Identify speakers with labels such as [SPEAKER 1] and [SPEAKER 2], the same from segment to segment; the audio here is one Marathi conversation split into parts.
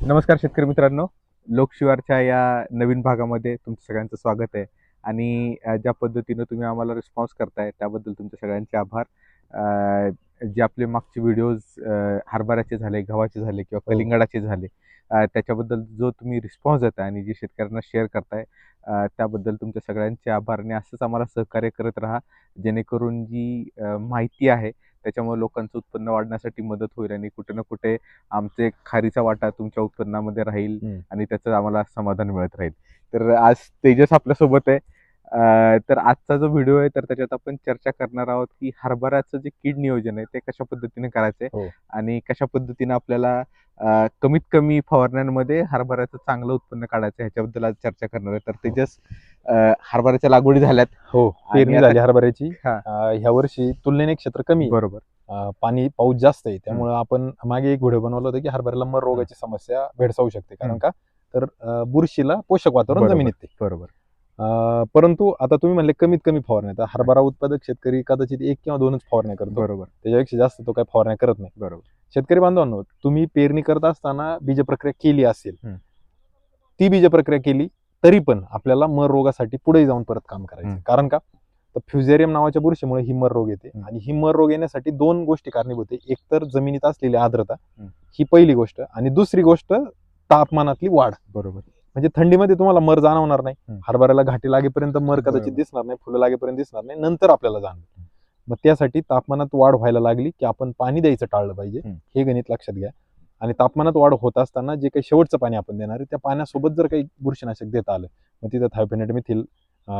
[SPEAKER 1] नमस्कार शेतकरी मित्रांनो. लोकशिवारच्या या नवीन भागामध्ये तुमचं सगळ्यांचं स्वागत आहे. आणि ज्या पद्धतीनं तुम्ही आम्हाला रिस्पॉन्स करताय त्याबद्दल तुमचे सगळ्यांचे आभार. जे आपले मागचे व्हिडिओज हरभऱ्याचे झाले गव्हाचे झाले किंवा
[SPEAKER 2] हो.
[SPEAKER 1] कलिंगडाचे झाले त्याच्याबद्दल जो तुम्ही रिस्पॉन्स देताय आणि जे शेतकऱ्यांना शेअर करताय त्याबद्दल तुमच्या सगळ्यांचे आभार आणि असंच आम्हाला सहकार्य करत राहा. जेणेकरून जी माहिती आहे त्याच्यामुळे लोकांचं उत्पन्न वाढण्यासाठी मदत होईल आणि कुठे ना कुठे आमचे खारीचा वाटा तुमच्या उत्पन्नामध्ये राहील. आणि त्याचं आम्हाला समाधान मिळत राहील. तर आज तेजस आपल्यासोबत आहे. तर आजचा जो व्हिडिओ आहे तर त्याच्यात आपण चर्चा करणार आहोत की हरभऱ्याचं जे कीड नियोजन आहे ते कशा पद्धतीने करायचंय
[SPEAKER 2] हो.
[SPEAKER 1] आणि कशा पद्धतीने आपल्याला अं, कमीत कमी फवारण्यांमध्ये हरभऱ्याचं चांगलं उत्पन्न काढायचं ह्याच्याबद्दल आज चर्चा करणार आहे तर तेजस अं, हरभऱ्याच्या लागवडी झाल्यात
[SPEAKER 2] हो पेरणी
[SPEAKER 1] आता-
[SPEAKER 2] झाली हरभऱ्याची
[SPEAKER 1] हा.
[SPEAKER 2] अं, ह्या वर्षी तुलनेने क्षेत्र कमी आहे.
[SPEAKER 1] बरोबर
[SPEAKER 2] अं, पाणी पाऊस जास्त आहे त्यामुळे आपण मागे एक व्हिडिओ बनवला होता की हरभऱ्याला मर रोगाची समस्या भेडसावू शकते कारण
[SPEAKER 1] हम्म.
[SPEAKER 2] का तर अं, बुरशीला पोषक वातावरण
[SPEAKER 1] बरोबर.
[SPEAKER 2] जमिनीत.
[SPEAKER 1] बरोबर
[SPEAKER 2] परंतु आता तुम्ही म्हणले कमीत कमी फवारण्या तर हरभरा उत्पादक शेतकरी कदाचित एक किंवा दोनच फवारण्या करतो.
[SPEAKER 1] बरोबर.
[SPEAKER 2] त्याच्यापेक्षा जास्त तो काय फवारण्या करत नाही.
[SPEAKER 1] बरोबर.
[SPEAKER 2] शेतकरी बांधवांनो तुम्ही पेरणी करत असताना बीज प्रक्रिया केली असेल. ती बीज प्रक्रिया केली तरी पण आपल्याला मर रोगासाठी पुढे जाऊन परत काम करायचं. कारण का? तर फ्युझेरियम नावाच्या बुरशीमुळे ही मर रोग येते. आणि ही मर रोग येण्यासाठी दोन गोष्टी कारणीभूत आहे एक तर जमिनीत असलेली आर्द्रता. ही पहिली गोष्ट. आणि दुसरी गोष्ट तापमानातली वाढ.
[SPEAKER 1] बरोबर.
[SPEAKER 2] म्हणजे थंडीमध्ये तुम्हाला मर जाणवणार नाही. हरभऱ्याला घाटी लागेपर्यंत मर कदाचित. दिसणार नाही फुलं लागेपर्यंत दिसणार नाही नंतर आपल्याला जाणवेल मग त्यासाठी तापमानात वाढ व्हायला लागली की आपण पाणी द्यायचं टाळलं पाहिजे. हे गणित लक्षात घ्या आणि तापमानात वाढ होत असताना जे काही शेवटचं पाणी आपण देणार आहे त्या पाण्यासोबत जर काही बुरशीनाशक देता आलं मग तिथं थायफेनेट मिथिल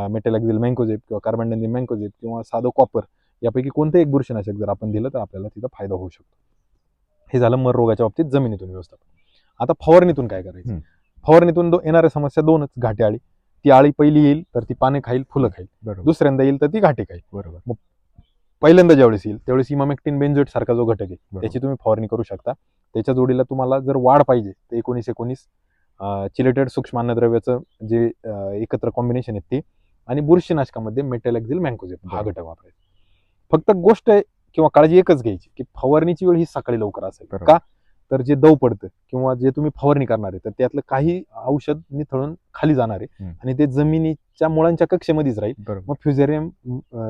[SPEAKER 2] मेटेलॅक्झिल मँकोजेप किंवा कार्बन मँकोजेप किंवा साधं कॉपर यापैकी कोणतं एक बुरशीनाशक जर आपण दिलं तर आपल्याला तिथं फायदा होऊ शकतो हे झालं मर रोगाच्या बाबतीत जमिनीतून व्यवस्थापन आता फवारणीतून काय करायचं. फवारणीतून दो- येणाऱ्या समस्या दोनच घाटे आळी. ती आळी पहिली येईल तर ती पाने खाईल फुलं खाईल.
[SPEAKER 1] बरोबर.
[SPEAKER 2] दुसऱ्यांदा येईल तर ती घाटे खाईल.
[SPEAKER 1] बरोबर.
[SPEAKER 2] पहिल्यांदा ज्यावेळेस येईल त्यावेळेस इमामेक्टिन बेन्झोएट सारखा जो घटक आहे. त्याची तुम्ही फवारणी करू शकता. त्याच्या जोडीला तुम्हाला जर वाढ पाहिजे तर एकोणीस एकोणीस चिलेटेड सूक्ष्म अन्नद्रव्याचं जे एकत्र कॉम्बिनेशन आहे ते. आणि बुरशीनाशकामध्ये मेटेलॅक्झिल मँकोजेप हा. घटक वापरायचा. फक्त गोष्ट आहे किंवा काळजी एकच घ्यायची की फवारणीची वेळ ही सकाळी लवकर असेल. का? तर जे दव पडतं किंवा जे तुम्ही फवारणी करणार आहे तर त्यातलं काही औषध निथळून खाली जाणार आहे. आणि ते जमिनीच्या मुळांच्या कक्षेमध्येच राहील
[SPEAKER 1] बरोबर
[SPEAKER 2] मग फ्युझेरियम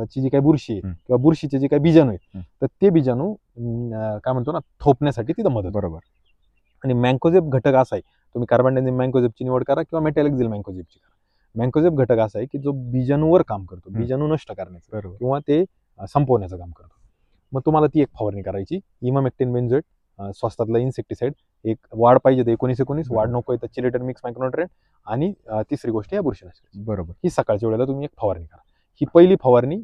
[SPEAKER 2] ची जी काही बुरशी आहे. किंवा बुरशीचे जे काही बीजाणू आहेत. तर ते बीजाणू काय म्हणतो ना थोपण्यासाठी तिथं मदत.
[SPEAKER 1] बरोबर
[SPEAKER 2] आणि मँकोजेप घटक असा आहे तुम्ही कार्बन मँकोजेपची निवड करा किंवा मेटॅलिक्झिल मँकोजेपची करा मँकोजेप घटक असा आहे की जो बीजाणूवर काम करतो. बीजाणू नष्ट करण्याचं किंवा ते संपवण्याचं काम करतो मग तुम्हाला ती एक फवारणी करायची इमामेक्टिन बेन्झोएट स्वस्तातला इन्सेक्टिसाइड. एक वाढ पाहिजे तर एकोणीस एकोणीस वाढ. नको आहे तर चिलेटर मिक्स मायक्रोन्युट्रेंट आणि तिसरी गोष्ट या बुरशीनाशकाची.
[SPEAKER 1] बरोबर.
[SPEAKER 2] ही सकाळच्या वेळेला तुम्ही एक फवारणी करा. ही पहिली फवारणी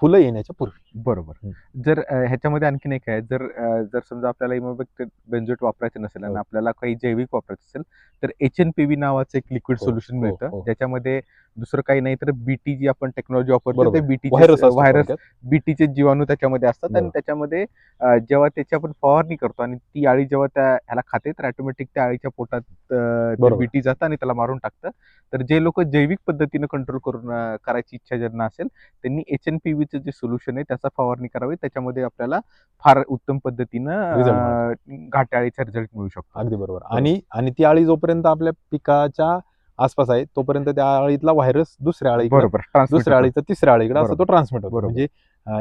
[SPEAKER 2] फुलं येण्याच्या पूर्वी.
[SPEAKER 1] बरोबर. जर अ, ह्याच्यामध्ये आणखीन एक आहे जर अ, जर समजा आपल्याला इमोबेक्ट बेन्झोएट वापरायचं नसेल आणि
[SPEAKER 2] हो.
[SPEAKER 1] आपल्याला काही जैविक वापरायचं असेल तर एच एन पी व्ही नावाचं एक लिक्विड
[SPEAKER 2] हो,
[SPEAKER 1] सोल्युशन
[SPEAKER 2] हो,
[SPEAKER 1] मिळतं
[SPEAKER 2] हो.
[SPEAKER 1] ज्याच्यामध्ये दुसरं काही नाही तर बीटी जी आपण टेक्नॉलॉजी वापरतो
[SPEAKER 2] बरोबर.
[SPEAKER 1] ते बीटी
[SPEAKER 2] व्हायरस असतो
[SPEAKER 1] व्हायरस
[SPEAKER 2] थोडक्यात.
[SPEAKER 1] बीटीचे जीवाणू त्याच्यामध्ये असतात आणि
[SPEAKER 2] बरोबर.
[SPEAKER 1] त्याच्यामध्ये अ, जेव्हा त्याची आपण फवारणी करतो आणि ती आळी जेव्हा त्या ह्याला खाते तर ऑटोमॅटिक त्या आळीच्या पोटात
[SPEAKER 2] बरोबर.
[SPEAKER 1] बीटी जातं आणि त्याला मारून टाकतं तर जे लोक जैविक पद्धतीनं कंट्रोल करून अ, करायची इच्छा ज्यांना असेल त्यांनी एच एन पी व्हीचं जे सोल्युशन आहे त्याचा फवारणी करावी. त्याच्यामध्ये आपल्याला फार उत्तम पद्धतीनं घाट्याळीचा रिझल्ट मिळू शकतो.
[SPEAKER 2] अगदी बरोबर. आणि आणि ती आळी जोपर्यंत आपल्या पिकाच्या आसपास आहे तोपर्यंत त्या आळीतला व्हायरस दुसऱ्या आळीकडे
[SPEAKER 1] बरोबर.
[SPEAKER 2] दुसऱ्या. आळीचा तिसऱ्या आळीकडे असं तो. ट्रान्समिट होतो. म्हणजे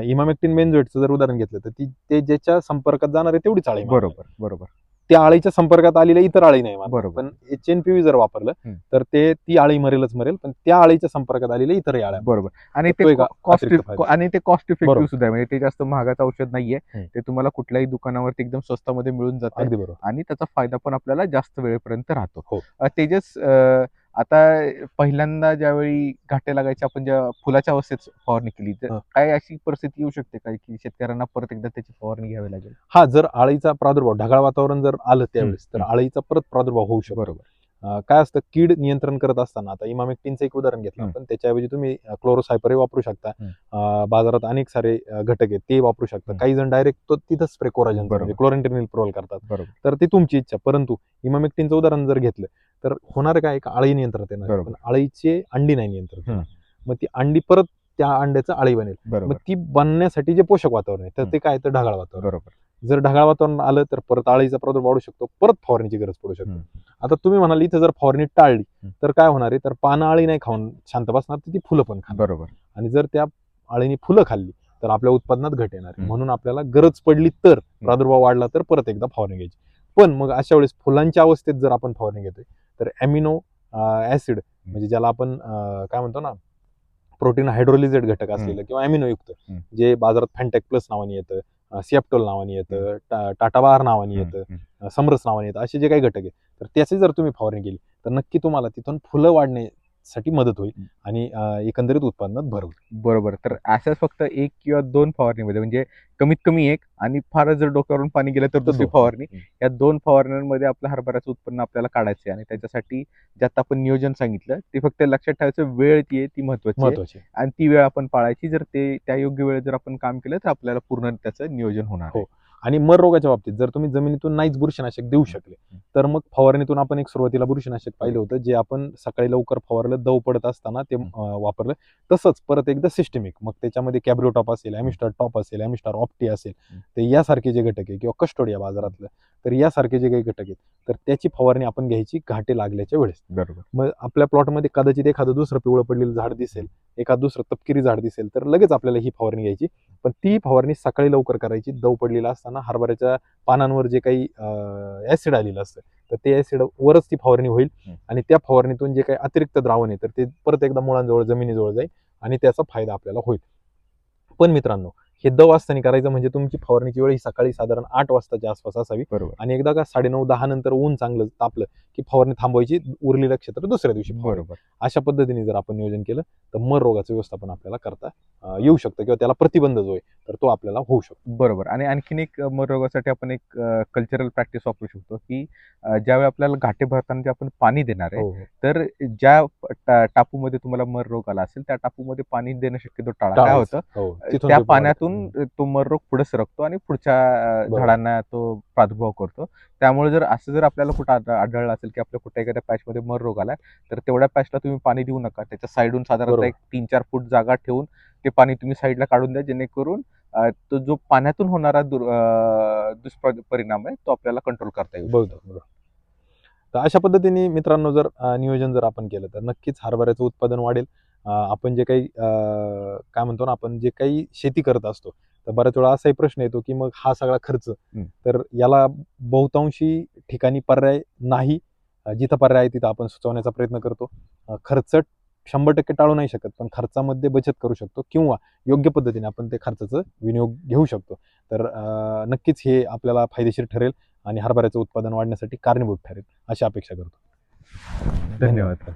[SPEAKER 2] इमामेक्टिन बेन्झोएटचं जर उदाहरण घेतलं तर ती ते ज्याच्या संपर्कात जाणार आहे तेवढीच आळी.
[SPEAKER 1] बरोबर. बरोबर.
[SPEAKER 2] त्या आळीच्या संपर्कात आलेल्या इतर आळी नाही.
[SPEAKER 1] बरोबर.
[SPEAKER 2] पण एच एन पी जर वापरलं
[SPEAKER 1] हम्म.
[SPEAKER 2] तर ते ती आळी मरेलच मरेल पण त्या आळीच्या संपर्कात आलेल्या इतर आळ्या
[SPEAKER 1] बरोबर आणि
[SPEAKER 2] तो
[SPEAKER 1] ते
[SPEAKER 2] एक
[SPEAKER 1] कॉस्ट
[SPEAKER 2] फायदा.
[SPEAKER 1] आणि ते कॉस्ट इफेक्टिव्ह
[SPEAKER 2] बरोबर.
[SPEAKER 1] सुद्धा आहे म्हणजे ते जास्त महागाचं औषध नाहीये
[SPEAKER 2] हम्म.
[SPEAKER 1] ते तुम्हाला कुठल्याही दुकानावरती एकदम स्वस्तामध्ये मिळून जातं
[SPEAKER 2] अगदी बरोबर
[SPEAKER 1] आणि त्याचा फायदा पण आपल्याला जास्त वेळेपर्यंत राहतो
[SPEAKER 2] हो.
[SPEAKER 1] अ, तेजस अ, आता पहिल्यांदा ज्यावेळी घाटे लागायचे आपण ज्या फुलाच्या अवस्थेत फवारणी केली तर
[SPEAKER 2] हा.
[SPEAKER 1] काय अशी परिस्थिती येऊ शकते का की शेतकऱ्यांना परत एकदा त्याची फवारणी घ्यावी लागेल
[SPEAKER 2] हा जर आळीचा प्रादुर्भाव ढगाळ वातावरण जर आलं त्यावेळेस तर
[SPEAKER 1] हम्म.
[SPEAKER 2] आळीचा परत प्रादुर्भाव होऊ शकतो
[SPEAKER 1] बरोबर
[SPEAKER 2] काय असतं कीड नियंत्रण करत असताना आता इमामेक्टिनचं एक उदाहरण घेतलं. आपण त्याच्याऐवजी तुम्ही क्लोरोसायपर वापरू शकता बाजारात अनेक सारे घटक आहेत ते वापरू शकता. काही जण डायरेक्ट तो तिथंच स्प्रे कोराजन. क्लोरेंटिनिल प्रोल करतात
[SPEAKER 1] बरोबर
[SPEAKER 2] तर ती तुमची इच्छा परंतु इमामेक्टिनचं उदाहरण जर घेतलं तर होणार काय एक आळी नियंत्रणात येणार. पण आळीचे अंडी नाही. होणार. मग ती अंडी परत त्या अंड्याचं आळी बनेल मग ती बनण्यासाठी जे पोषक वातावरण आहे तर. ते काय तर ढगाळ वातावरण
[SPEAKER 1] बरोबर
[SPEAKER 2] जर ढगाळ वातावरण आलं तर परत आळीचा प्रादुर्भाव वाढू शकतो परत फवारणीची गरज पडू शकते. आता तुम्ही म्हणाल इथं जर फवारणी टाळली. तर काय होणार आहे? तर पानं आळी नाही खाऊन शांत बसणार तर ती फुलं पण खाणार.
[SPEAKER 1] बरोबर.
[SPEAKER 2] आणि जर त्या आळीनी फुलं खाल्ली तर आपल्या उत्पादनात घट येणार. म्हणून आपल्याला गरज पडली तर प्रादुर्भाव वाढला तर परत एकदा फवारणी घ्यायची. पण मग अशा वेळेस फुलांच्या अवस्थेत जर आपण फवारणी घेतोय तर ॲमिनो ऍसिड म्हणजे ज्याला आपण काय म्हणतो ना प्रोटीन हायड्रोलिझेट घटक असलेलं किंवा ॲमिनोयुक्त
[SPEAKER 1] हम्म.
[SPEAKER 2] जे बाजारात फॅन्टॅक प्लस नावाने येतं. सिएप्टोल नावाने येतं टा- टाटाबार नावाने येतं समरस नावाने येतं असे जे काही घटक आहेत. तर त्याची जर तुम्ही फवारणी केली तर नक्की तुम्हाला तिथून फुलं वाढण्यासाठी मदत होईल. आणि एकंदरीत उत्पादनात भर होईल.
[SPEAKER 1] बरोबर. तर असंच फक्त एक किंवा दोन फवारणीमध्ये म्हणजे कमीत कमी एक आणि फारच जर डोक्यावरून पाणी गेलं तर दुसरी. फवारणी. या दोन फवारण्यांमध्ये आपल्या हरभऱ्याचं उत्पन्न आपल्याला काढायचं आहे आणि त्याच्यासाठी जे आता आपण नियोजन सांगितलं ते फक्त लक्षात ठेवायचं वेळ ती आहे ती
[SPEAKER 2] महत्त्वाचे
[SPEAKER 1] आणि ती वेळ आपण पाळायची जर ते त्या योग्य वेळेत जर आपण काम केलं तर आपल्याला पूर्ण त्याचं नियोजन होणार
[SPEAKER 2] हो. आणि मर रोगाच्या बाबतीत जर तुम्ही जमिनीतून नाहीच बुरशीनाशक देऊ शकले तर मग फवारणीतून आपण एक सुरुवातीला बुरशीनाशक पाहिलं होतं जे आपण सकाळी लवकर फवारलं दव पडत असताना ते वापरलं. तसंच परत एकदा सिस्टमिक मग त्याच्यामध्ये कॅब्रो टॉप असेल ॲमिस्टार टॉप असेल ॲमिस्टार ऑप्टी असेल. ते यासारखे जे घटक आहे किंवा कस्टोडिया बाजारातलं तर यासारखे जे काही घटक आहेत तर त्याची फवारणी आपण घ्यायची घाटे लागल्याच्या वेळेस.
[SPEAKER 1] बरोबर.
[SPEAKER 2] मग आपल्या प्लॉटमध्ये कदाचित एखादं दुसरं पिवळं पडलेलं झाड दिसेल एखादं दुसरं तपकिरी झाड दिसेल तर लगेच आपल्याला ही फवारणी घ्यायची. पण ती फवारणी सकाळी लवकर करायची दव पडलेला असताना हरभऱ्याच्या पानांवर जे काही ऍसिड आलेलं असतं तर ते ऍसिड वरच ती फवारणी होईल. आणि त्या फवारणीतून जे काही अतिरिक्त द्रावण आहे तर ते परत एकदा मुळांजवळ जमिनीजवळ जाईल आणि त्याचा फायदा आपल्याला होईल. पण मित्रांनो हे दव असताना करायचं म्हणजे तुमची फवारणीची वेळ ही सकाळी साधारण आठ वाजताच्या आसपास असावी.
[SPEAKER 1] बरोबर.
[SPEAKER 2] आणि एकदा का साडेनऊ दहा नंतर ऊन चांगलं तापलं की फवारणी थांबवायची उरलेलं क्षेत्र दुसऱ्या दिवशी.
[SPEAKER 1] बरोबर.
[SPEAKER 2] अशा पद्धतीने जर आपण नियोजन केलं तर मर रोगाचं व्यवस्थापन आपल्याला करता येऊ शकतं किंवा त्याला प्रतिबंध जो आहे तर तो आपल्याला होऊ शकतो
[SPEAKER 1] बरोबर आणि आणखीन एक रोगासाठी आपण एक कल्चरल प्रॅक्टिस वापरू शकतो की ज्यावेळी आपल्याला घाटे भरताना जे आपण पाणी देणार आहे
[SPEAKER 2] हो, हो.
[SPEAKER 1] तर ज्या टापूमध्ये तुम्हाला मर रोग आला असेल त्या टापूमध्ये पाणी देणं शक्यतो टाळा काय. होतं
[SPEAKER 2] हो,
[SPEAKER 1] त्या पाण्यातून. तो मर रोग पुढे सरकतो आणि पुढच्या. झाडांना तो प्रादुर्भाव करतो त्यामुळे जर असं जर आपल्याला कुठं आढ- आढळलं असेल की आपल्या कुठे एखाद्या पॅचमध्ये मर रोग आलाय तर तेवढ्या पॅचला तुम्ही पाणी देऊ नका त्याच्या साईडून साधारणतः. एक तीन चार फूट जागा ठेवून ते पाणी तुम्ही साईडला काढून द्या जेणेकरून तो जो पाण्यातून होणारा दुष्परिणाम आहे तो आपल्याला कंट्रोल करता येईल
[SPEAKER 2] बरोबर बरोबर. तर अशा पद्धतीने मित्रांनो जर नियोजन जर आपण केलं तर नक्कीच हरभऱ्याचं उत्पादन वाढेल. आपण जे काही काय म्हणतो ना आपण जे काही शेती करत असतो तर बऱ्याच वेळा असाही प्रश्न येतो की मग हा सगळा खर्च तर याला बहुतांशी ठिकाणी पर्याय नाही. जिथं पर्याय आहे तिथं आपण सुचवण्याचा प्रयत्न करतो. खर्च शंभर टक्के टाळू नाही शकत पण खर्चामध्ये बचत करू शकतो किंवा योग्य पद्धतीने आपण ते खर्चाचं विनियोग घेऊ शकतो. तर नक्कीच हे आपल्याला फायदेशीर ठरेल आणि हरभऱ्याचं उत्पादन वाढण्यासाठी कारणीभूत ठरेल अशी अपेक्षा करतो.
[SPEAKER 1] धन्यवाद.